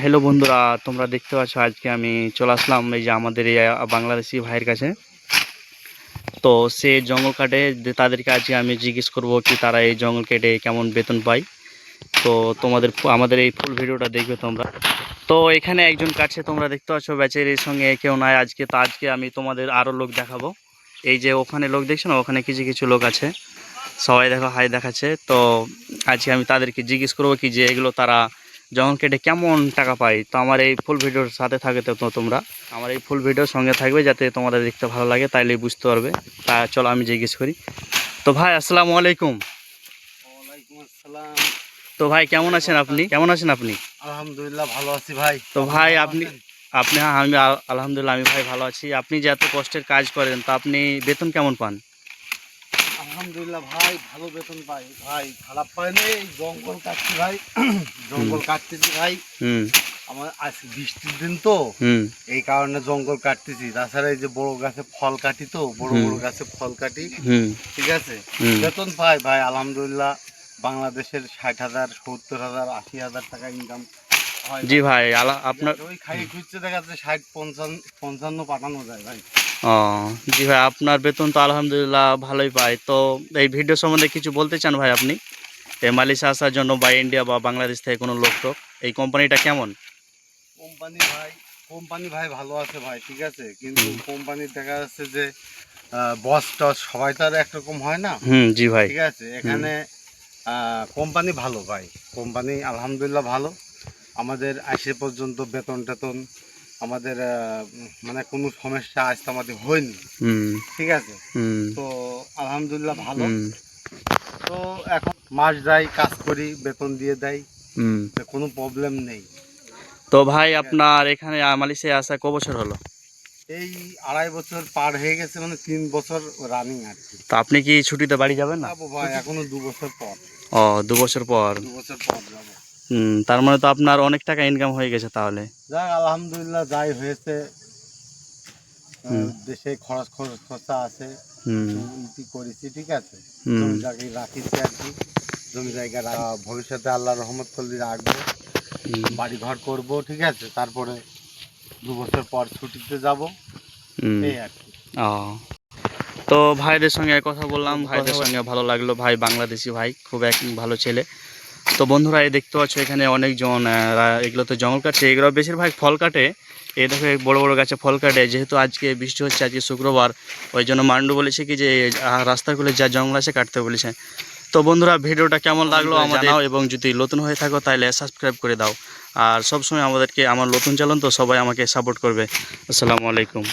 Hello বন্ধুরা, তোমরা দেখতে পাচ্ছ আজকে আমি চলে আসলাম এই যে আমাদের এই বাংলাদেশি ভাইয়ের কাছে। তো সে জঙ্গল কাটে তাদেরকে আজকে আমি জিজ্ঞেস করব কি তারা এই জঙ্গল কেটে কেমন বেতন পায়। তো তোমাদের আমাদের এই ফুল ভিডিওটা দেখবে তোমরা। তো এখানে একজন কাছে তোমরা দেখতে পাচ্ছ ব্যাচের সঙ্গে কেউ নাই। আজকে তো আজকে আমি তোমাদের আরও লোক দেখাবো। এই যে ওখানে লোক দেখছ না, ওখানে কিছু কিছু লোক আছে। সবাই দেখো, হাই দেখাচ্ছে। তো আজকে আমি তাদেরকে জিজ্ঞেস করব কি যে এগুলো তারা জঙ্গল কেটে কেমন টাকা পাই তো আমার এই ফুল ভিডিওর সাথে থাকে তো তোমরা। আমার এই ফুল ভিডিওর সঙ্গে থাকবে যাতে তোমাদের দেখতে ভালো লাগে তাইলে বুঝতে পারবে। তা চলো আমি জিজ্ঞেস করি। তো ভাই আসসালামু আলাইকুম। তো ভাই কেমন আছেন আপনি? কেমন আছেন আপনি? আলহামদুলিল্লাহ ভালো আছি ভাই। তো ভাই আপনি আপনি হ্যাঁ আমি আলহামদুলিল্লাহ আমি ভাই ভালো আছি। আপনি যে এত কষ্টের কাজ করেন তা আপনি বেতন কেমন পান? আলহামদুলিল্লাহ ভাই ভালো বেতন পাই। ভাই খারাপ পাই না এই জঙ্গল কাটছি ভাই। জঙ্গল কাটতেছি ভাই। আমার আজ বৃষ্টির দিন তো। এই কারণে জঙ্গল কাটতেছি। তাছাড়া এই যে বড় গাছে ফল কাটি তো বড় বড় গাছে ফল কাটি। হুম। ঠিক আছে? বেতন পাই ভাই আলহামদুলিল্লাহ। বাংলাদেশের ষাট হাজার সত্তর হাজার আশি হাজার টাকা ইনকাম জি ভাই। আপনার ওই খাই খুঁজছে দেখা যাচ্ছে ষাট পঞ্চান্ন পঞ্চান্ন পাঠানো যায় ভাই। ও জি ভাই আপনার বেতন তো আলহামদুলিল্লাহ ভালোই পায় তো এই ভিডিও সম্বন্ধে কিছু বলতে চান ভাই আপনি? এই মালয়েশিয়া আসার জন্য বা ইন্ডিয়া বা বাংলাদেশ থেকে কোনো লোক টোক এই কোম্পানিটা কেমন? কোম্পানি ভাই কোম্পানি ভাই ভালো আছে ভাই ঠিক আছে। কিন্তু। কোম্পানির দেখা যাচ্ছে যে বস টস সবাই তো আর একরকম হয় না। হুম জি ভাই। ঠিক আছে এখানে কোম্পানি ভালো ভাই। কোম্পানি আলহামদুলিল্লাহ ভালো। আমাদের আসে পর্যন্ত বেতন টেতন আমাদের মানে কোনো সমস্যা আজ তো আমাদের হয়নি। ঠিক আছে? তো আলহামদুলিল্লাহ ভালো। তো এখন মাস যাই কাজ করি বেতন দিয়ে দেয় কোনো প্রবলেম নেই। তো ভাই আপনার এখানে মালয়েশিয়া আসা ক বছর হলো? এই আড়াই বছর পার হয়ে গেছে মানে তিন বছর রানিং আর কি। তো আপনি কি ছুটিতে বাড়ি যাবেন না? ভাই এখনও দু বছর পর। ও দু বছর পর। দু বছর পর যাব। হুম তার মানে তো আপনার অনেক টাকা ইনকাম হয়ে গেছে তাহলে। যাক আলহামদুলিল্লাহ যাই হয়েছে। দেশে খরচ খরচ খরচা আছে। করেছি ঠিক আছে? জমি জায়গা রাখিছি আর কি। জমি জায়গা ভবিষ্যতে আল্লাহ রহমত করলে রাখব। বাড়ি ঘর করব ঠিক আছে? তারপরে দু বছর পর ছুটিতে যাব। হুম। এই আর কি। ও। তো ভাইদের সঙ্গে কথা বললাম। ভাইদের সঙ্গে ভালো লাগল। ভাই বাংলাদেশি ভাই খুব এক ভালো ছেলে। তো বন্ধুরা এই দেখতে পাচ্ছ এখানে অনেকজন এগুলো তো জঙ্গল কাটছে। এগুলো বেশিরভাগ ফল কাটে। এই দেখো বড় বড় গাছে ফল কাটে। যেহেতু আজকে বৃষ্টি হচ্ছে আজকে শুক্রবার ওই জন্য মান্ডু বলেছে কি যে রাস্তাগুলো যা জঙ্গল আছে কাটতে বলেছে। তো বন্ধুরা ভিডিওটা কেমন লাগল আমাদের? এবং যদি নতুন হয়ে থাকো তাহলে সাবস্ক্রাইব করে দাও। আর সবসময় আমাদেরকে আমার নতুন চ্যানেল তো সবাই আমাকে সাপোর্ট করবে। আসসালামু আলাইকুম।